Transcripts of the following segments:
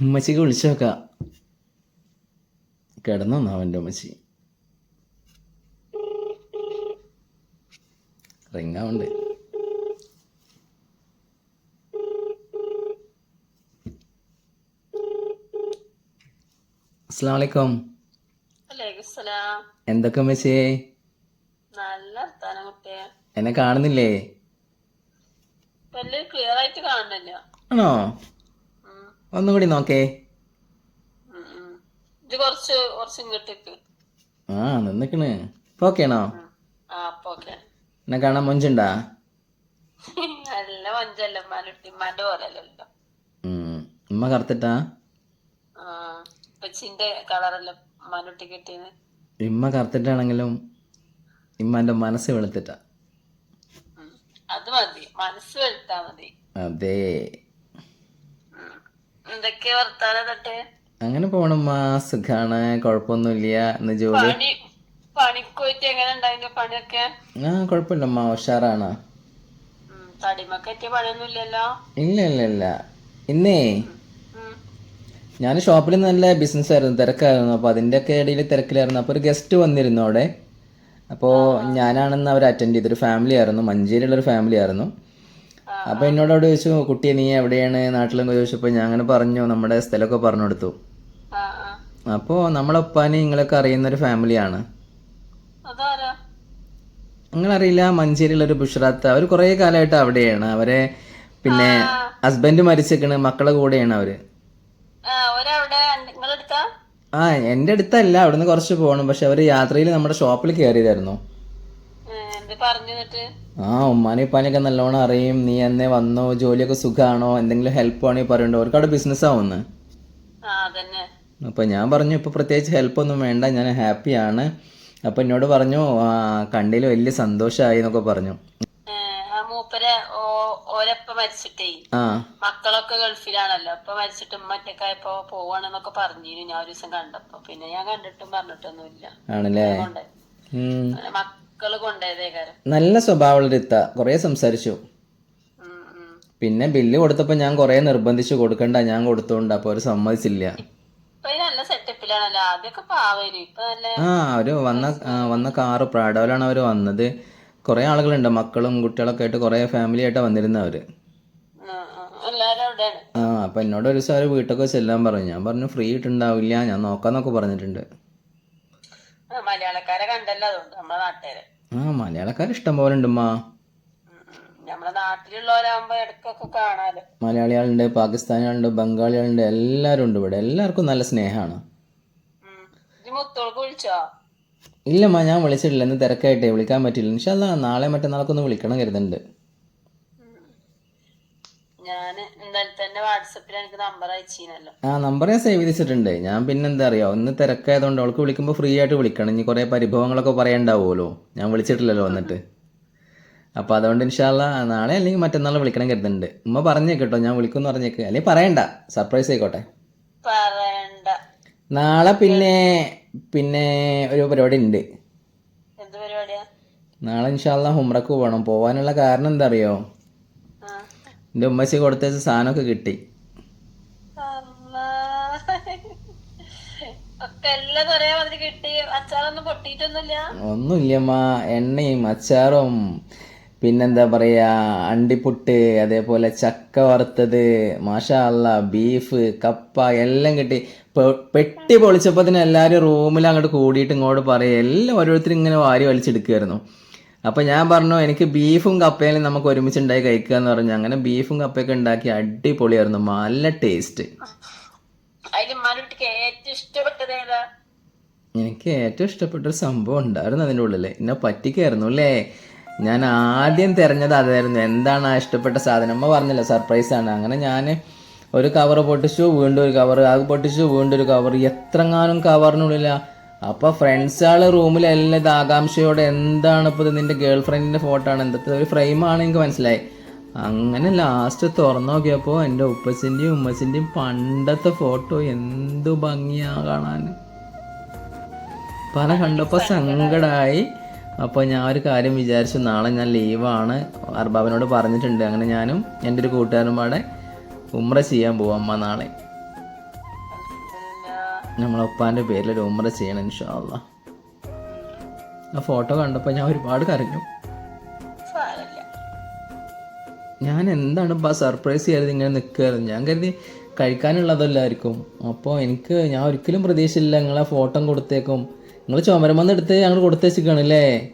ഉമ്മച്ചിക്ക് വിളിച്ചു നോക്കാം കിടന്നോ അവന്റെ ഉമ്മച്ചി. റിങ്ങാവുണ്ട് അസ്സാം വലൈക്കും എന്തൊക്കെ നല്ല വർത്താനം എന്നെ കാണുന്നില്ലേ? ക്ലിയർ ആയിട്ട് കാണുന്നില്ല. ആണോ? ഉം, ഒന്നും കൂടി നോക്കേ. ആ നിന്നിക്കണ്. പോക്കേണോ എന്നെ കാണാൻ മൊഞ്ചുണ്ടാ? ഉമ്മ കറുത്തിട്ടാ? ഇമ്മ കറുത്തിട്ടാണെങ്കിലും ഇമ്മന്റെ മനസ്സ് വെളുത്തിട്ടാ. അത് മതി. മനസ്സ് വെളുത്താ മതി. അതെ. എന്തൊക്കെയാ വർത്താനം തട്ടെ അങ്ങനെ പോണമ്മ സുഖാണ്. കുഴപ്പമൊന്നുമില്ല ഇന്ന് ജോലി? പണി പണിക്ക് പോയിട്ട് എങ്ങനെ ഉണ്ടായിരുന്നു പണിയൊക്കെ? ആ കുഴപ്പമില്ലമ്മ ഉഷാറാണ്. ഇല്ല ഇല്ല ഇല്ല. ഇന്നേ ഞാൻ ഷോപ്പിൽ നല്ല ബിസിനസ് ആയിരുന്നു. തിരക്കായിരുന്നു. അപ്പോൾ അതിന്റെയൊക്കെ ഇടയിൽ തിരക്കിലായിരുന്നു. അപ്പോൾ ഒരു ഗസ്റ്റ് വന്നിരുന്നു അവിടെ. അപ്പോൾ ഞാനാണെന്ന് അവർ അറ്റൻഡ് ചെയ്തൊരു ഫാമിലി ആയിരുന്നു. മഞ്ചേരിയുള്ളൊരു ഫാമിലി ആയിരുന്നു. അപ്പോൾ എന്നോട് അവിടെ ചോദിച്ചു കുട്ടിയെ നീ എവിടെയാണ്? നാട്ടിലൊക്കെ ചോദിച്ചപ്പോൾ ഞാൻ അങ്ങനെ പറഞ്ഞു നമ്മുടെ സ്ഥലമൊക്കെ പറഞ്ഞു കൊടുത്തു അപ്പോൾ നമ്മളെ ഉപ്പാനെ നിങ്ങളൊക്കെ അറിയുന്ന ഒരു ഫാമിലിയാണ്. നിങ്ങളറിയില്ല മഞ്ചേരിയിലൊരു ബുഷറാത്ത്. അവർ കുറേ കാലമായിട്ട് അവിടെയാണ്. അവരെ പിന്നെ ഹസ്ബൻഡ് മരിച്ചേക്കണ് മക്കളെ കൂടെയാണ് അവർ. ആ എന്റെ അടുത്തല്ല അവിടുന്ന് കുറച്ച് പോകണം പക്ഷെ അവർ യാത്രയിൽ നമ്മുടെ ഷോപ്പിൽ കയറിയതായിരുന്നു ആ ഉമ്മാനെ ഉപ്പാനെയൊക്കെ നല്ലോണം അറിയും. നീ എന്നെ വന്നോ? ജോലിയൊക്കെ സുഖാണോ? എന്തെങ്കിലും ഹെൽപ്പ് ആണെങ്കിൽ പറയണ്ടോ? അവർക്ക് അവിടെ ബിസിനസ് ആവുന്നു. അപ്പൊ ഞാൻ പറഞ്ഞു ഇപ്പൊ പ്രത്യേകിച്ച് ഹെൽപ്പ് ഒന്നും വേണ്ട. ഞാൻ ഹാപ്പിയാണ് അപ്പൊ എന്നോട് പറഞ്ഞു കണ്ടിൽ കണ്ടതിൽ വലിയ സന്തോഷമായി എന്നൊക്കെ പറഞ്ഞു. മൂപ്പരെ ഓരപ്പ മരിച്ചിട്ടേ? ആ. മക്കളൊക്കെ ഗൾഫിലാണല്ലോ. അപ്പൊ മരിച്ചിട്ട് ഉമ്മ ഒറ്റക്കായപ്പോ പോവാണെന്നൊക്കെ പറഞ്ഞിരുന്നു ഞാൻ ഒരു ദിവസം കണ്ടപ്പോ. പിന്നെ ഞാൻ കണ്ടിട്ടും പറഞ്ഞിട്ടൊന്നുമില്ല. ആണല്ലേ? നല്ല സ്വഭാവമുള്ള ഇത്ത. കൊറേ സംസാരിച്ചു. പിന്നെ ബില്ല് കൊടുത്തപ്പോ ഞാൻ കൊറേ നിർബന്ധിച്ചു കൊടുക്കണ്ട ഞാൻ കൊടുത്തോണ്ട്. അപ്പൊ അവർ സമ്മതിച്ചില്ല. ആ അവർ വന്ന വന്ന കാറ് പ്രാഡോയിലാണ് അവർ വന്നത്. കൊറേ ആളുകളുണ്ട്. മക്കളും കുട്ടികളൊക്കെ ആയിട്ട് കൊറേ ഫാമിലി ആയിട്ട് വന്നിരുന്ന അവർ. ആ അപ്പൊ എന്നോട് ഒരു ദിവസം അവർ വീട്ടൊക്കെ ചെല്ലാൻ പറഞ്ഞു. ഞാൻ പറഞ്ഞു ഫ്രീ ഇട്ടുണ്ടാവില്ല ഞാൻ നോക്കാന്നൊക്കെ പറഞ്ഞിട്ടുണ്ട് ആ, മലയാളക്കാരെ കണ്ടല്ലോ അതുകൊണ്ട് നമ്മളെ നാട്ടുകാരെ ആ മലയാളക്കാർ ഇഷ്ടം പോലെ ഉണ്ട് നമ്മുടെ നമ്മളെ നാട്ടിലുള്ളവരാകുമ്പോ ഇടയ്ക്കൊക്കെ കാണാലോ. മലയാളികളുണ്ട് പാകിസ്ഥാനികളുണ്ട് ബംഗാളികളുണ്ട് എല്ലാവരും ഉണ്ട് ഇവിടെ. എല്ലാവർക്കും നല്ല സ്നേഹമാണ് മുത്തോൾക്ക് വിളിച്ചോ? ഇല്ലമ്മ ഞാൻ വിളിച്ചിട്ടില്ല. ഇന്ന് തിരക്കായിട്ടേ വിളിക്കാൻ പറ്റില്ല ഇൻഷല്ല നാളെ മറ്റന്നാളൊക്കെ ഒന്ന് വിളിക്കണം കരുതുന്നുണ്ട് തന്നെ വാട്സപ്പിൽ എനിക്ക് നമ്പർ അയച്ചീനല്ലോ. ആ നമ്പർ ഞാൻ സേവ് ചെയ്തിട്ടുണ്ട്. ഞാൻ പിന്നെ എന്താ അറിയോ? ഒന്ന് തിരക്കായതുകൊണ്ട് അവൾക്ക് വിളിക്കുമ്പോൾ ഫ്രീ ആയിട്ട് വിളിക്കണം. ഇനി കുറേ പരിഭവങ്ങളൊക്കെ പറയണ്ടാവുമല്ലോ. ഞാൻ വിളിച്ചിട്ടില്ലല്ലോ വന്നിട്ട്. അപ്പോൾ അതുകൊണ്ട് ഇൻഷാല്ല നാളെ അല്ലെങ്കിൽ മറ്റന്നാളെ വിളിക്കണം കരുതുന്നുണ്ട്. ഉമ്മ പറഞ്ഞേക്ക് കേട്ടോ ഞാൻ വിളിക്കുമെന്ന് പറഞ്ഞേക്ക്. അല്ലെങ്കിൽ പറയണ്ട. സർപ്രൈസ് ആയിക്കോട്ടെ. പറയണ്ട. നാളെ പിന്നെ പിന്നെ ഒരു പരിപാടി ഉണ്ട്. നാളെ ഇൻഷാല്ല ഹുമ്രക്ക് പോകണം പോവാനുള്ള കാരണം എന്താ അറിയോ. എന്റെ ഉമ്മച്ചി കൊടുത്ത സാധനമൊക്കെ കിട്ടി. ഒന്നുമില്ലമ്മ. എണ്ണയും അച്ചാറും പിന്നെന്താ പറയാ അണ്ടിപ്പുട്ട് അതേപോലെ ചക്ക വറുത്തത് മാഷാ അല്ല ബീഫ് കപ്പ എല്ലാം കിട്ടി. പെട്ടി പൊളിച്ചപ്പോൾ തന്നെ എല്ലാവരും റൂമിൽ അങ്ങോട്ട് കൂടിയിട്ട് ഇങ്ങോട്ട് പറയുക എല്ലാം ഓരോരുത്തരും ഇങ്ങനെ വാരി വലിച്ചെടുക്കുമായിരുന്നു അപ്പോൾ ഞാൻ പറഞ്ഞു എനിക്ക് ബീഫും കപ്പയിലും നമുക്ക് ഒരുമിച്ച് ഉണ്ടായി കഴിക്കുക എന്ന് പറഞ്ഞു. അങ്ങനെ ബീഫും കപ്പയൊക്കെ ഉണ്ടാക്കി അടിപൊളിയായിരുന്നു. നല്ല ടേസ്റ്റ് എനിക്ക് ഏറ്റവും ഇഷ്ടപ്പെട്ട ഒരു സംഭവം ഉണ്ടായിരുന്നു അതിന്റെ ഉള്ളിൽ എന്നെ പറ്റിക്കായിരുന്നു അല്ലേ? ഞാൻ ആദ്യം തിരഞ്ഞത് അതായിരുന്നു. എന്താണ് ആ ഇഷ്ടപ്പെട്ട സാധനം? അമ്മ പറഞ്ഞില്ല സർപ്രൈസ് ആണ്. അങ്ങനെ ഞാൻ ഒരു കവർ പൊട്ടിച്ചു വീണ്ടും ഒരു കവർ അത് പൊട്ടിച്ചു വീണ്ടും ഒരു കവർ എത്രങ്ങാനും കവറിനുള്ളില്ല അപ്പോൾ ഫ്രണ്ട്സുകൾ റൂമിലെല്ലാം ഇത് ആകാംക്ഷയോടെ എന്താണ് ഇപ്പോൾ നിന്റെ ഗേൾ ഫ്രണ്ടിന്റെ ഫോട്ടോ ആണ്? എന്തൊക്കെ? ഒരു ഫ്രെയിമാണ് എനിക്ക് മനസ്സിലായി. അങ്ങനെ ലാസ്റ്റ് തുറന്നു നോക്കിയപ്പോൾ എന്റെ ഉപ്പച്ചിന്റെയും ഉമ്മച്ചിന്റെയും പണ്ടത്തെ ഫോട്ടോ എന്തു ഭംഗിയാ കാണാൻ. പല കണ്ടപ്പോൾ സങ്കടായി. അപ്പോൾ ഞാൻ ഒരു കാര്യം വിചാരിച്ചു നാളെ ഞാൻ ലീവാണ് അർബാബിനോട് പറഞ്ഞിട്ടുണ്ട് അങ്ങനെ ഞാനും എന്റെ ഒരു കൂട്ടുകാരനും പാടെ ഉമ്ര ചെയ്യാൻ പോവാം അമ്മ നാളെ. നമ്മളെ ഉപ്പാന്റെ പേരിൽ ഒരു ഉമ്ര ചെയ്യണം ഇൻഷാല്ല ആ ഫോട്ടോ കണ്ടപ്പോൾ ഞാൻ ഒരുപാട് കരഞ്ഞു. ഞാൻ എന്താണ് ഇപ്പം സർപ്രൈസ് ചെയ്യരുത് ഇങ്ങനെ നിൽക്കുകയായിരുന്നു? ഞാൻ കരുതി കഴിക്കാനുള്ളതല്ലായിരിക്കും. അപ്പോൾ എനിക്ക് ഞാൻ ഒരിക്കലും പ്രതീക്ഷയില്ല നിങ്ങളെ ഫോട്ടോ കൊടുത്തേക്കും. നിങ്ങൾ ചുമരമന്ന് എടുത്ത് ഞങ്ങൾ കൊടുത്തേച്ചിക്കാണല്ലേ അല്ലേ?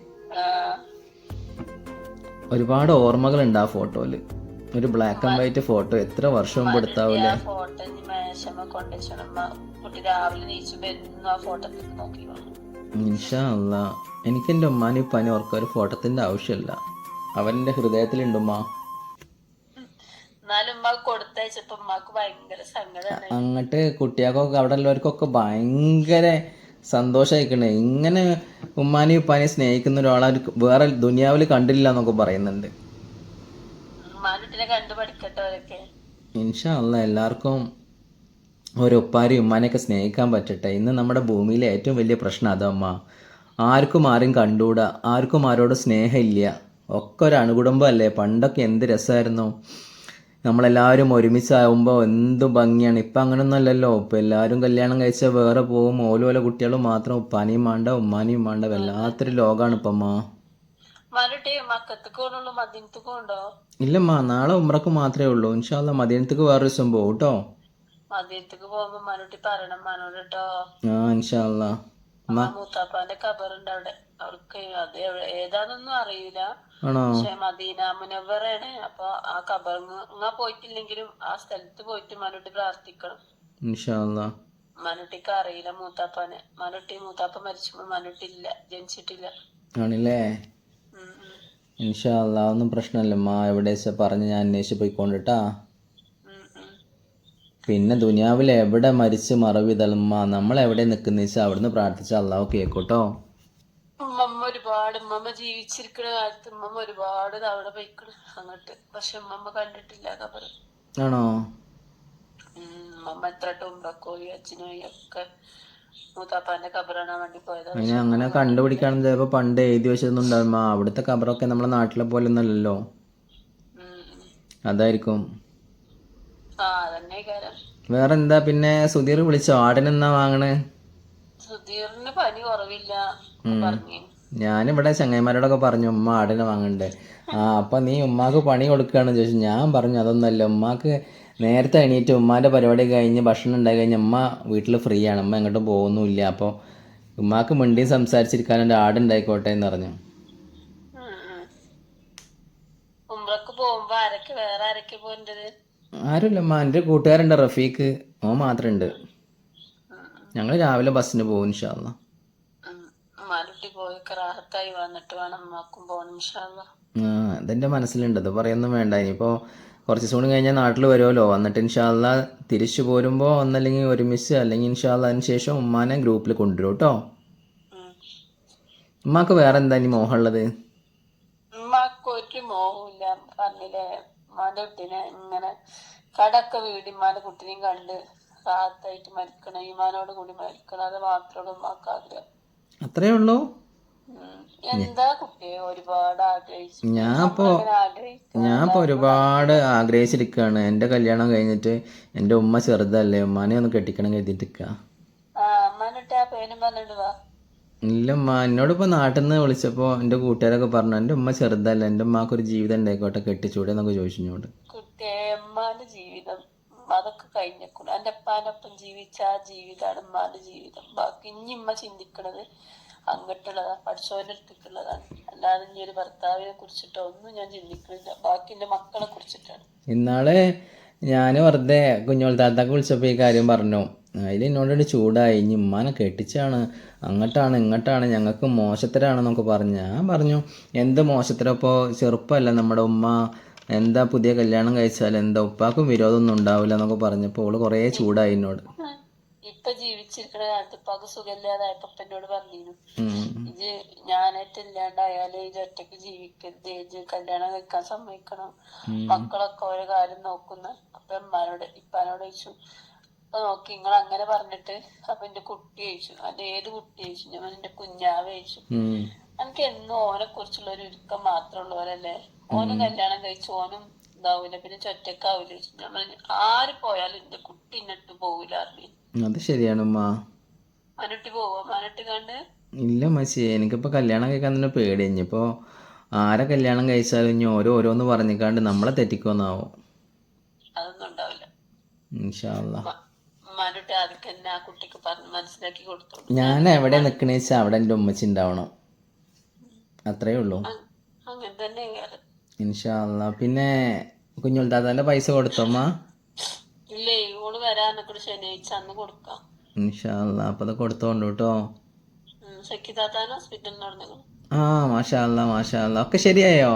ഒരുപാട് ഓർമ്മകളുണ്ട് ആ ഫോട്ടോയിൽ ഒരു ബ്ലാക്ക് ആൻഡ് വൈറ്റ് ഫോട്ടോ എത്ര വർഷം മുമ്പ് എടുത്താവൂലേ? രാവിലെ നീച്ചുമ്പോ എന്നും ആ ഫോട്ടോ നോക്കി എനിക്ക് എന്റെ ഉമ്മാനെ പനി ഓർക്കാൻ ഒരു ഫോട്ടത്തിന്റെ ആവശ്യമില്ല. അവന്റെ ഹൃദയത്തിലുണ്ട് ഉമ്മ. അങ്ങട്ട് ഉമ്മ കൊടുത്തയച്ചപ്പോ ഉമ്മക്ക് ഭയങ്കര സങ്കടമാണ്. അങ്ങോട്ട് കുട്ടികൾക്കൊക്കെ അവിടെ ഉള്ളവർക്കൊക്കെ ഭയങ്കര സന്തോഷമായിക്കണേ ഇങ്ങനെ ഉമ്മാനെയും ഉപ്പാനെയും സ്നേഹിക്കുന്ന ഒരാളെ വേറെ ദുനിയാവിൽ കണ്ടില്ല എന്നൊക്കെ പറയുന്നുണ്ട്. ഉമ്മാനുട്ടിനെ കണ്ടു പഠിക്കട്ടെ അവരൊക്കെ. ഇൻഷാ അല്ല. എല്ലാവർക്കും ഒരു ഉപ്പാരെയും ഉമ്മാനെയൊക്കെ സ്നേഹിക്കാൻ പറ്റട്ടെ. ഇന്ന് നമ്മുടെ ഭൂമിയിലെ ഏറ്റവും വലിയ പ്രശ്നം അതമ്മ. ആർക്കും ആരും കണ്ടുകൂടാ ആർക്കും ആരോടും സ്നേഹമില്ല. ഒക്കെ ഒരു അണുകുടുംബമല്ലേ? പണ്ടൊക്കെ എന്ത് രസമായിരുന്നു? നമ്മളെല്ലാവരും ഒരുമിച്ചാവുമ്പോൾ എന്ത് ഭംഗിയാണ്. ഇപ്പം അങ്ങനെയൊന്നുമല്ലല്ലോ ഇപ്പം എല്ലാവരും കല്യാണം കഴിച്ചാൽ വേറെ പോകും ഓരോ ഓരോ കുട്ടികളും മാത്രം ഉപ്പാനെയും വേണ്ട ഉമ്മാനെയും വേണ്ട വല്ലാത്തൊരു ലോകമാണ് ഇപ്പം അമ്മ ഉമ്മാനുട്ടി മക്കത്തേക്ക് കൊണ്ടുള്ളൂ മദ്യത്തേക്ക് കൊണ്ടോ ഇല്ലമ്മ നാളെ ഉമ്രക്ക് മാത്രമേ ഉള്ളൂ. ഇൻഷാല്ല മദീനത്തേക്ക് വേറെ ദിവസം പോകും കേട്ടോ മദ്യത്തേക്ക് പോകുമ്പോ മനോട്ടി പറയണം മനോട് കേട്ടോ മൂത്താപ്പാന്റെ കബറുണ്ട് അവിടെ. അവർക്ക് അത് ഏതാണെന്നൊന്നും അറിയില്ല. പക്ഷെ മദീന മുനവറാണ് അപ്പൊ ആ കബർ പോയിട്ടില്ലെങ്കിലും ആ സ്ഥലത്ത് പോയിട്ട് മനോട്ടി പ്രാർത്ഥിക്കണം. മനുട്ടിക്ക് അറിയില്ല മൂത്താപ്പാനെ. മനുട്ടി മൂത്താപ്പ മരിച്ചപ്പോ മനുട്ടി ഇല്ല ജനിച്ചിട്ടില്ല. ആണല്ലേ. ഇൻഷാല്ല ഒന്നും പ്രശ്നല്ല മാ എവിടെ പറഞ്ഞ് ഞാൻ അന്വേഷിച്ച് പോയിക്കൊണ്ടിട്ടാ. പിന്നെ ദുനിയാവിൽ എവിടെ മരിച്ച് മറവിതളുമ്മ നമ്മൾ എവിടെ നിൽക്കുന്ന വെച്ചാൽ അവിടുന്ന് പ്രാർത്ഥിച്ച അള്ളാഹു കേൾക്കൂട്ടോ. ഉമ്മമ്മ ഒരുപാട് ഉമ്മമ്മ ജീവിച്ചിരിക്കുന്ന കാലത്ത് ഉമ്മമ്മ ഒരുപാട് തവണ പോയിക്കണ് അങ്ങോട്ട്. പക്ഷെ ഉമ്മമ്മ കണ്ടിട്ടില്ല ആണോ? ഉമ്മമ്മ എത്ര ഉമ്പക്കോയി അച്ഛനോയി ഒക്കെ പോയതാ അങ്ങനെ കണ്ടുപിടിക്കുകയാണെങ്കിൽ ചിലപ്പോ പണ്ട് എഴുതി വെച്ചതൊന്നും ഉണ്ടാവുമ്പോ അവിടുത്തെ കബറൊക്കെ നമ്മളെ നാട്ടിലെ പോലെ ഒന്നല്ലല്ലോ. അതായിരിക്കും. ആ അതന്നെ വേറെ എന്താ പിന്നെ സുധീർ വിളിച്ചോ? ആടിനെന്നാ വാങ്ങണേ? സുധീറിന് പനി കുറവില്ല. പറഞ്ഞു. ഞാനിവിടെ ചങ്ങായിമാരോടൊക്കെ പറഞ്ഞു ഉമ്മ ആടിനെ വാങ്ങണ്ടേ. ആ അപ്പൊ നീ ഉമ്മാക്ക് പണി കൊടുക്കുകയാണ് ചോദിച്ചു. ഞാൻ പറഞ്ഞു അതൊന്നല്ല ഉമ്മാക്ക് നേരത്തെ എണീറ്റ് ഉമ്മാന്റെ പരിപാടി കഴിഞ്ഞ് ഭക്ഷണം ഉണ്ടായി കഴിഞ്ഞ് ഉമ്മ വീട്ടിൽ ഫ്രീ ആണ്. ഉമ്മ എങ്ങോട്ടും പോകുന്നുമില്ല. അപ്പോൾ ഉമ്മാക്ക് മിണ്ടിയും സംസാരിച്ചിരിക്കാൻ എന്റെ ആടുണ്ടായിക്കോട്ടെ എന്ന് പറഞ്ഞു. ഉമ്രക്ക് പോകുമ്പോ ആരൊക്കെ വേറെ ആരൊക്കെ പോകേണ്ടത്? ആരുമില്ല എന്റെ കൂട്ടുകാരുണ്ട് റഫീഖ്. ഓ മാത്രമുണ്ട് ഞങ്ങൾ രാവിലെ ബസ്സിന് പോകും ഇൻഷാല്ല മാലുട്ടി പോയി റാഹത്തായി വന്നിട്ട് വേണം ഉമ്മാക്കും പോകണം ഇൻഷാല്ല ആ അതെന്റെ മനസ്സിലുണ്ട്. അത് പറയൊന്നും വേണ്ട. ഇനിയിപ്പോൾ കുറച്ച് ദിവസം കൂടി കഴിഞ്ഞാൽ നാട്ടിൽ വരുമല്ലോ വന്നിട്ട് ഇൻഷാല്ല തിരിച്ചു പോരുമ്പോൾ ഒന്നല്ലെങ്കിൽ ഒരുമിച്ച് അല്ലെങ്കിൽ ഇൻഷാല്ല അതിന് ശേഷം ഉമ്മാനെ ഗ്രൂപ്പിൽ കൊണ്ടുവരും കേട്ടോ. ഉമ്മാക്ക് വേറെ എന്താ ഇനി മോഹമുള്ളത് ഉമ്മാക്ക് ഒരു മോഹമില്ല പറഞ്ഞില്ലേ? ഉമ്മാന്റെ കുട്ടീനെ ഇങ്ങനെ കടക്ക വീട് ഉമ്മാന്റെ കുട്ടീനെയും കണ്ട് റാഹത്തായിട്ട് മരിക്കണം ഈമാനോട് കൂടി മരിക്കണം അത് മാത്രമേ ഉമ്മാക്ക് ആഗ്രഹം അത്രേ ഉള്ളൂ. എന്താ കുട്ടിയെ ഒരുപാട് ആഗ്രഹിച്ചു ഞാൻ ഇപ്പോൾ ഞാൻ ഇപ്പൊ ഒരുപാട് ആഗ്രഹിച്ചിരിക്കുകയാണ് എന്റെ കല്യാണം കഴിഞ്ഞിട്ട് എന്റെ ഉമ്മ ചെറുതല്ലേ ഉമ്മാനെ ഒന്ന് കെട്ടിക്കണം കരുതിയിട്ട് ആ അമ്മാനിട്ട് ആ പേനും പറഞ്ഞിട്ട് വാ. ഇല്ലമ്മ എന്നോടിപ്പോൾ നാട്ടിൽ നിന്ന് വിളിച്ചപ്പോൾ എന്റെ കൂട്ടുകാരൊക്കെ പറഞ്ഞു എന്റെ ഉമ്മ ചെറുതല്ല എന്റെ ഉമ്മക്ക് ഒരു ജീവിതം ഉണ്ടായിക്കോട്ടെ കെട്ടിച്ചൂടെ എന്നൊക്കെ ചോദിച്ചു ഇങ്ങോട്ട്. കുട്ടിയെ ഉമ്മാന്റെ ജീവിതം അതൊക്കെ കഴിഞ്ഞേക്കൂല എന്റെ അപ്പാനൊപ്പം ജീവിച്ച ആ ജീവിതമാണ് ഉമ്മാന്റെ ജീവിതം. ബാക്കി ഇനി ഉമ്മ ചിന്തിക്കണത് അങ്ങോട്ടുള്ളതാ പഠിച്ചവന്റെ അടുത്തേക്കുള്ളതാണ് അല്ലാതെ ഇനി ഒരു ഭർത്താവിനെ കുറിച്ചിട്ടോ ഒന്നും ഞാൻ ചിന്തിക്കുന്നില്ല ബാക്കി എന്റെ മക്കളെ കുറിച്ചിട്ടാണ്. ഇന്നാളെ ഞാൻ വെറുതെ കുഞ്ഞോൾ താത്താക്ക് വിളിച്ചപ്പോൾ ഈ കാര്യം പറഞ്ഞു. അതിൽ എന്നോടൊരു ചൂടായി ഇനി ഉമ്മാനെ കെട്ടിച്ചാണ്. അങ്ങോട്ടാണ് ഇങ്ങോട്ടാണ്. ഞങ്ങൾക്ക് മോശത്തരാണെന്നൊക്കെ പറഞ്ഞു. ഞാൻ പറഞ്ഞു എന്ത് മോശത്തരപ്പോൾ ചെറുപ്പമല്ല നമ്മുടെ ഉമ്മ. എന്താ പുതിയ കല്യാണം കഴിച്ചാൽ എന്താ ഉപ്പാക്കും വിരോധമൊന്നും ഉണ്ടാവില്ല എന്നൊക്കെ പറഞ്ഞപ്പോൾ ഓൾ കുറേ ചൂടായി എന്നോട്. ഇപ്പൊ ജീവിച്ചിരിക്കുന്ന കാലത്ത് ഉപ്പാക്ക് സുഖമില്ലാതായപ്പോ എന്നോട് പറഞ്ഞിരുന്നു. ഇത് ഞാനായിട്ട് ഇല്ലാണ്ടായാലും ഇത് ഒറ്റയ്ക്ക് ജീവിക്കരുത്. ഇത് കല്യാണം കഴിക്കാൻ സമ്മതിക്കണം. മക്കളൊക്കെ ഓരോ കാര്യം നോക്കുന്ന. അപ്പൊ ഉമ്മാനോട് ഇപ്പാനോട് ചോദിച്ചു അപ്പൊ നോക്കി നിങ്ങൾ അങ്ങനെ പറഞ്ഞിട്ട് അപ്പൊ എന്റെ കുട്ടി ചോദിച്ചു. അത് ഏത് കുട്ടി ചോദിച്ചു? ഞാൻ എന്റെ കുഞ്ഞാവ് ഉം. എനിക്ക് എന്നും ഓനെ കുറിച്ചുള്ള ഒരു ഒരുക്കം മാത്രമുള്ളവരല്ലേ? ഓനും കല്യാണം കഴിച്ചു ഓനും ഇതാവൂല. പിന്നെ ചൊറ്റക്കാവൂല ഞാൻ പറഞ്ഞു ആര് പോയാലും എന്റെ കുട്ടി ഇന്നിട്ട് പോവില്ല അറിഞ്ഞു അത് ശരിയാണ് മനുട്ടി പോവോ? മനുട്ടി കണ്ട്? ഇല്ല മച്ചി എനിക്കിപ്പോ കല്യാണം കഴിക്കാൻ തന്നെ പേടി ഇനിയിപ്പോ ആരെ കല്യാണം കഴിച്ചാലും ഇനി ഓരോ ഓരോന്ന് പറഞ്ഞിക്കാണ്ട് നമ്മളെ തെറ്റിക്കുമെന്നാവും അതൊന്നും ഉണ്ടാവില്ല. ഇൻഷാല്ല മനുട്ടി അതൊക്കെ തന്നെ ആ കുട്ടിക്ക് പറഞ്ഞ് മനസ്സിലാക്കി കൊടുത്തു. ഞാൻ എവിടെ നിക്കണേ വെച്ചാൽ അവിടെ എന്റെ ഉമ്മച്ചി ഉണ്ടാവണം അത്രേ ഉള്ളൂ. അങ്ങനെ തന്നെ ഇൻഷാല്ല പിന്നെ കുഞ്ഞുണ്ടാതെ പൈസ കൊടുത്തോമ്മ ഇല്ലേ ഇവൾ വരാനൊക്കെ ശനിയാഴ്ച. അന്ന് കൊടുക്കാം. ഇൻഷാല്ല അത് കൊടുത്തോണ്ട് കേട്ടോ സഖിതാത്താൻ ഹോസ്പിറ്റലിൽ നടന്നു ആ മാഷാല്ല മാഷാല്ല ഒക്കെ ശരിയായോ?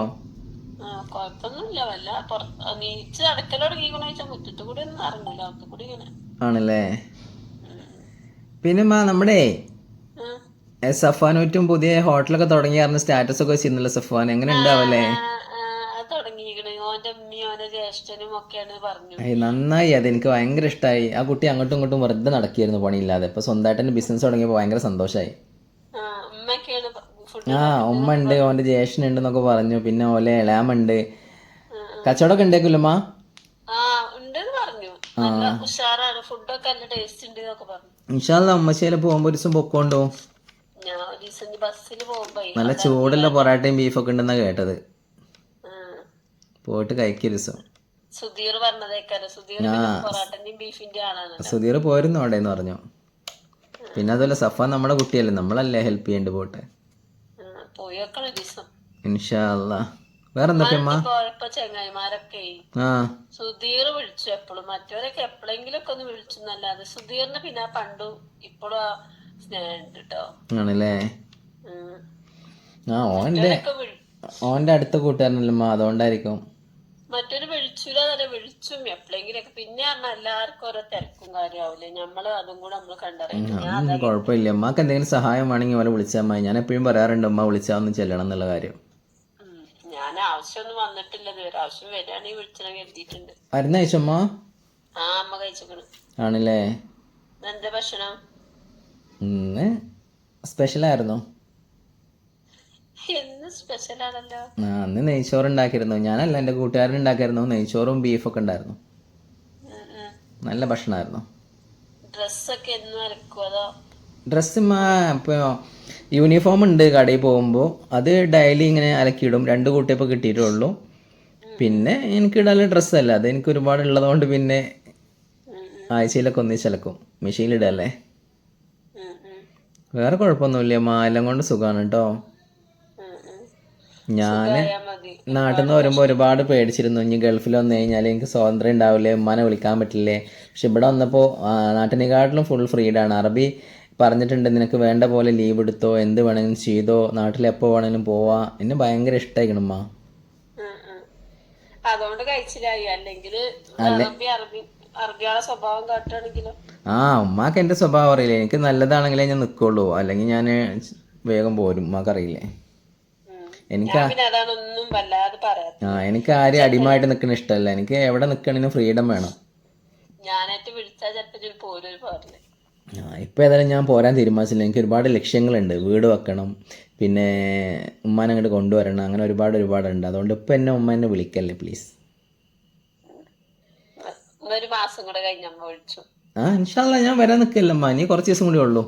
കൊഴപ്പൊന്നുമില്ല വല്ല പുറത്ത് നീച്ച് മുറ്റത്ത് കൂടി ഒന്നും ഇങ്ങനെ ആണല്ലേ? പിന്നെ മാ നമ്മുടെ സഫാനൂറ്റും പുതിയ ഹോട്ടലൊക്കെ തുടങ്ങി പറഞ്ഞ സ്റ്റാറ്റസ് ഒക്കെ വെച്ചിരുന്നല്ലോ സഫാൻ എങ്ങനെ ഉണ്ടാവല്ലേ? നന്നായി അത് എനിക്ക് ഭയങ്കര ഇഷ്ടമായി ആ കുട്ടി അങ്ങോട്ടും ഇങ്ങോട്ടും വെറുതെ നടക്കിയായിരുന്നു പണിയില്ലാതെ. ഇപ്പൊ സ്വന്തമായിട്ട് തന്നെ ബിസിനസ് തുടങ്ങിയപ്പോൾ ഭയങ്കര സന്തോഷമായി ആ ഉമ്മ ഉണ്ട് ഓന്റെ ജ്യേഷ്ഠൻ ഉണ്ട് എന്നൊക്കെ പറഞ്ഞു. പിന്നെ ഓലെ ഇളയാമുണ്ട് കച്ചവടമൊക്കെ ഉണ്ടാക്കില്ലമ്മ നല്ല ഉഷാറാണ്. ഫുഡൊക്കെ നല്ല ടേസ്റ്റ് ഉണ്ട് എന്നൊക്കെ പറഞ്ഞു ഇൻഷാല്ല അമ്മശ്ശേല പോകുമ്പോ ഒരു ദിവസം പൊക്കോണ്ടോ? ഞാൻ ഒരു ദിവസം ബസ്സിൽ പോകുമ്പോ നല്ല ചൂടുള്ള പൊറാട്ടയും ബീഫൊക്കെ ഉണ്ടെന്നാ കേട്ടത്. പോയിട്ട് കഴിക്കൊരു ദിവസം. സുധീർ പറഞ്ഞതേക്കാരം സുധീർ പിന്നെ പൊറാട്ടന്റെയും ബീഫിന്റെ ആളാണ് സുധീർ പോയിരുന്നു അവിടെ എന്ന് പറഞ്ഞു. പിന്നെ അതുപോലെ സഫ നമ്മുടെ കുട്ടിയല്ലേ? നമ്മളല്ലേ ഹെൽപ്പ് ചെയ്യേണ്ടി പോട്ടെ? ആ, പോയി വെക്കണം ഒരു ദിവസം. ഇൻഷാല്ല വേറെ എന്തൊക്കെയമ്മ ചെങ്ങായിമാരൊക്കെ സുധീർ വിളിച്ചു എപ്പോഴും മറ്റവരൊക്കെ എപ്പോഴെങ്കിലും ഒക്കെ ഒന്ന് വിളിച്ചു എന്നല്ലാതെ സുധീറിന് പിന്നെ പണ്ടും ഇപ്പോഴും ആ സ്നേഹം ഉണ്ട് കേട്ടോ ആണല്ലേ. ആ മറ്റവരൊക്കെ അടുത്ത കൂട്ടുകാരനല്ലമ്മ അതുകൊണ്ടായിരിക്കും. മറ്റൊരു വിളിച്ചില്ല തന്നെ വിളിച്ചും എപ്പോഴെങ്കിലൊക്കെ പിന്നെ പറഞ്ഞാൽ എല്ലാവർക്കും ഓരോ തിരക്കും കാര്യമാവില്ലേ നമ്മൾ അതും കൂടെ നമ്മൾ കണ്ടറിയാം. കുഴപ്പമില്ല. അമ്മയ്ക്ക് എന്തെങ്കിലും സഹായം വേണമെങ്കിൽ അവരെ വിളിച്ചാൽ മതി. ഞാൻ എപ്പോഴും പറയാറുണ്ട് അമ്മ വിളിച്ചാൽ ഒന്ന് ചെല്ലണം എന്നുള്ള കാര്യം. ഞാൻ ആവശ്യമൊന്നും വന്നിട്ടില്ല. ഇതുവരെ ആവശ്യം വരികയാണെങ്കിൽ വിളിച്ചണം കരുതിയിട്ടുണ്ട്. മരുന്ന് കഴിച്ചമ്മ? ആ അമ്മ കഴിച്ചേക്കണ്. ആണല്ലേ? എന്താ ഭക്ഷണം? ഇന്ന് സ്പെഷ്യലായിരുന്നു. എന്ന് സ്പെഷ്യൽ ആണല്ലോ ആ അന്ന് നെയ്ച്ചോറ് ഉണ്ടാക്കിയിരുന്നു ഞാനല്ല എന്റെ കൂട്ടുകാരൻ ഉണ്ടാക്കിയിരുന്നു നെയ്ച്ചോറും ബീഫൊക്കെ ഉണ്ടായിരുന്നു. നല്ല ഭക്ഷണമായിരുന്നു ഡ്രസ്സൊക്കെ എന്നും അലക്കും അതോ? ഡ്രസ്സ് ഇപ്പോൾ യൂണിഫോം ഉണ്ട് കടയിൽ പോകുമ്പോൾ അത് ഡെയിലി ഇങ്ങനെ അലക്കിയിടും. രണ്ട് കൂട്ടിയപ്പോൾ കിട്ടിയിട്ടുള്ളൂ. പിന്നെ എനിക്ക് ഇടാനുള്ള ഡ്രസ്സല്ല അത് എനിക്ക് ഒരുപാട് ഉള്ളതുകൊണ്ട് പിന്നെ ആഴ്ചയിലൊക്കെ ഒന്നിച്ചലക്കും മെഷീനിലിടല്ലേ വേറെ കുഴപ്പമൊന്നുമില്ല. മാലം കൊണ്ട് സുഖമാണ് കേട്ടോ. ഞാൻ നാട്ടിൽ നിന്ന് വരുമ്പോൾ ഒരുപാട് പേടിച്ചിരുന്നു. ഇനി ഗൾഫിൽ വന്നു കഴിഞ്ഞാൽ എനിക്ക് സ്വാതന്ത്ര്യം ഉണ്ടാവില്ലേ? ഉമ്മാനെ വിളിക്കാൻ പറ്റില്ലേ? പക്ഷെ ഇവിടെ വന്നപ്പോൾ നാട്ടിനെക്കാട്ടിലും ഫുൾ ഫ്രീഡാണ് അറബി പറഞ്ഞിട്ടുണ്ട് നിനക്ക് വേണ്ട പോലെ ലീവ് എടുത്തോ എന്ത് വേണമെങ്കിലും ചെയ്തോ നാട്ടിൽ എപ്പോ വേണമെങ്കിലും പോവാ. എന്നെ ഭയങ്കര ഇഷ്ടമായിക്കണം മാ. അതുകൊണ്ട് കഴിച്ചില്ലായി അല്ലെങ്കിൽ സ്വഭാവം കാട്ടുകയാണെങ്കിലോ ആ ഉമ്മാക്ക് എന്റെ സ്വഭാവം അറിയില്ല. എനിക്ക് നല്ലതാണെങ്കിലേ ഞാൻ നിക്കുള്ളൂ. അല്ലെങ്കിൽ ഞാൻ വേഗം പോരും. ഉമ്മാക്ക് അറിയില്ലേ? എനിക്ക് ആ എനിക്ക് ആരും അടിമായിട്ട് നിൽക്കുന്ന ഇഷ്ടമല്ല. എനിക്ക് എവിടെ നിൽക്കണതിനും ഫ്രീഡം വേണം. ഞാനായിട്ട് വിളിച്ചാൽ ചിലപ്പോ ഇതിൽ പോരും ഇപ്പോൾ ഏതായാലും ഞാൻ പോരാൻ തീരുമാനിച്ചില്ല. എനിക്ക് ഒരുപാട് ലക്ഷ്യങ്ങളുണ്ട്. വീട് വെക്കണം പിന്നെ ഉമ്മാനെ അങ്ങോട്ട് കൊണ്ടുവരണം അങ്ങനെ ഒരുപാട് ഒരുപാടുണ്ട്. അതുകൊണ്ട് ഇപ്പം എന്നെ ഉമ്മ എന്നെ വിളിക്കല്ലേ പ്ലീസ് ഒരു മാസം കൂടെ കഴിഞ്ഞ് അമ്മ വിളിച്ചു. ആ ഇൻഷാല്ല ഞാൻ വരാൻ നിൽക്കില്ലമ്മ ഇനി കുറച്ച് ദിവസം കൂടി ഉള്ളൂ.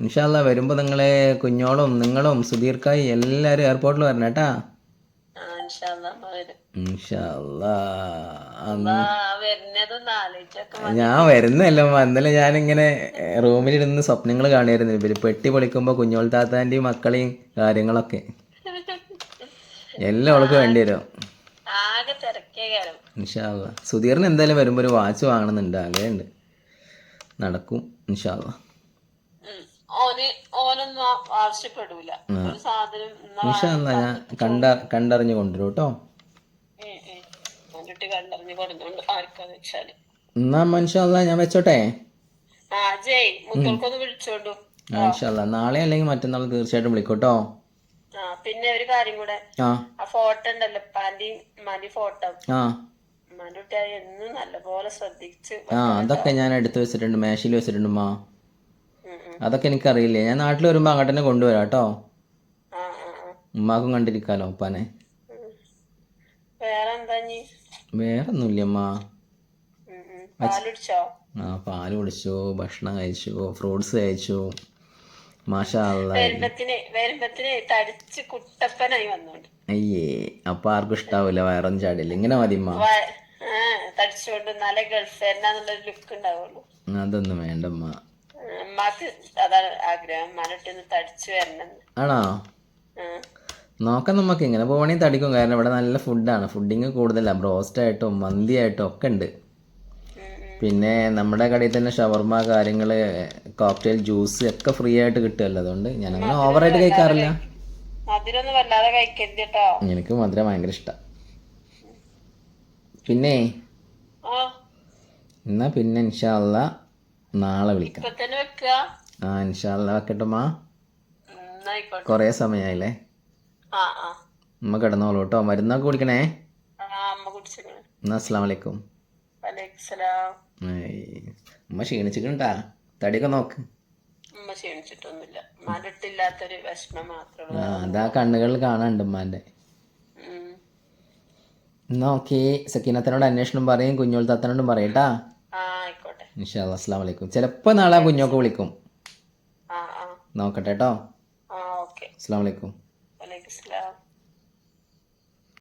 ഇൻഷാല്ല വരുമ്പോൾ നിങ്ങളെ കുഞ്ഞോളും നിങ്ങളും സുധീർക്കായി എല്ലാവരും എയർപോർട്ടിൽ വരണം കേട്ടാ. ഞാൻ വരുന്നല്ല. ഇന്നലെ ഞാനിങ്ങനെ റൂമിലിരുന്ന് സ്വപ്നങ്ങൾ കാണിയായിരുന്നു ഇവർ പെട്ടി പൊളിക്കുമ്പോ കുഞ്ഞോൾ താത്താന്റെയും മക്കളെയും കാര്യങ്ങളൊക്കെ. എല്ലാം അവൾക്ക് വേണ്ടി വരും. ഇൻഷാല്ല. സുധീറിന് എന്തായാലും വരുമ്പോ ഒരു വാച്ച് വാങ്ങണമെന്നുണ്ട് ആഗ്രഹമുണ്ട് നടക്കും ഇൻഷാല്ല. ഇൻഷാല്ല ഞാൻ കണ്ട കണ്ടറിഞ്ഞ് കൊണ്ടുവരും കേട്ടോ. കുട്ടി കണ്ടറിഞ്ഞ് പറഞ്ഞോണ്ട് ആർക്കാന്ന് വെച്ചാൽ. എന്നാ മനുഷ്യ ഞാൻ വെച്ചോട്ടെ? ആ ജയ് മുത്തോൾക്കൊന്ന് വിളിച്ചോണ്ടു. ആ നാളെ അല്ലെങ്കിൽ മറ്റന്നാൾ തീർച്ചയായിട്ടും വിളിക്കോട്ടോ ആ പിന്നെ ഒരു കാര്യം കൂടെ. ആ. ഫോട്ടോ ഉണ്ടല്ലോ പാന്റെയും മണി ഫോട്ടോ. ആ. എന്നും നല്ലപോലെ ശ്രദ്ധിച്ച് ആ അതൊക്കെ ഞാൻ എടുത്തു വെച്ചിട്ടുണ്ട് മേശയിൽ വെച്ചിട്ടുണ്ട് മാ അതൊക്കെ എനിക്കറിയില്ലേ. ഞാൻ നാട്ടിൽ വരുമ്പോൾ അങ്ങോട്ട് തന്നെ കൊണ്ടുവരാം കേട്ടോ. ഉമ്മാക്കും കണ്ടിരിക്കാലോ ഉപ്പാനെ. വേറെ ഒന്നുമില്ലമ്മ ആ പാൽ കുടിച്ചു ഭക്ഷണം കഴിച്ചു ഫ്രൂട്ട്സ് കഴിച്ചു. അയ്യേ അപ്പൊ ആർക്കും ഇഷ്ടാവൂല വയറും ചാടില്ല. ഇങ്ങനെ മതിമ്മ. നല്ല ലുക്ക് ഉണ്ടാവുള്ളൂ. അതൊന്നും വേണ്ടമ്മ. അതാണ് ആഗ്രഹം. ഉമ്മാനൊട്ടൊന്ന് തടിച്ചു വരണം ആണോ? നോക്കാം നമുക്ക്. ഇങ്ങനെ പോകണമെങ്കിൽ തടിക്കും. കാരണം ഇവിടെ നല്ല ഫുഡാണ് ഫുഡിങ് കൂടുതലാണ് ബ്രോസ്റ്റായിട്ടും മന്തിയായിട്ടും മന്തി ആയിട്ടും ഒക്കെ ഉണ്ട്. പിന്നെ നമ്മുടെ കടയിൽ തന്നെ ഷവർമ കാര്യങ്ങൾ കോക്ടെയിൽ ജ്യൂസ് ഒക്കെ ഫ്രീ ആയിട്ട് കിട്ടുമല്ലോ അതുകൊണ്ട് ഞാൻ അങ്ങനെ ഓവറായിട്ട് കഴിക്കാറില്ല. എനിക്ക് മധുരം ഭയങ്കര ഇഷ്ടം. പിന്നെ എന്നാ പിന്നെ ഇൻഷാല്ല നാളെ വിളിക്കാം. ആ ഇൻഷാല്ല വെക്കട്ടുമാ കൊറേ കുറേ സമയമായില്ലേ ഉമ്മ കിടന്നോളൂ കേട്ടോ മരുന്നൊക്കെ കുടിക്കണേ? അമ്മ എന്നാ അസ്സാം വലൈക്കും അമ്മ ക്ഷീണിച്ചിട്ടുണ്ടാ? തടിയൊക്കെ നോക്ക്. അതാ കണ്ണുകളിൽ കാണാണ്ട് ഉമ്മാന്റെ. എന്നാ ഓക്കെ. സക്കീനത്തനോട് അന്വേഷണം പറയും കുഞ്ഞോൾ തത്തനോടും പറയട്ടാ. ഇൻഷാല്ല അസ്സാം വലൈക്കും ചിലപ്പോൾ നാളെ കുഞ്ഞോക്ക് വിളിക്കും. നോക്കട്ടെ കേട്ടോ അസ്സാം വലൈക്കും Islam uh,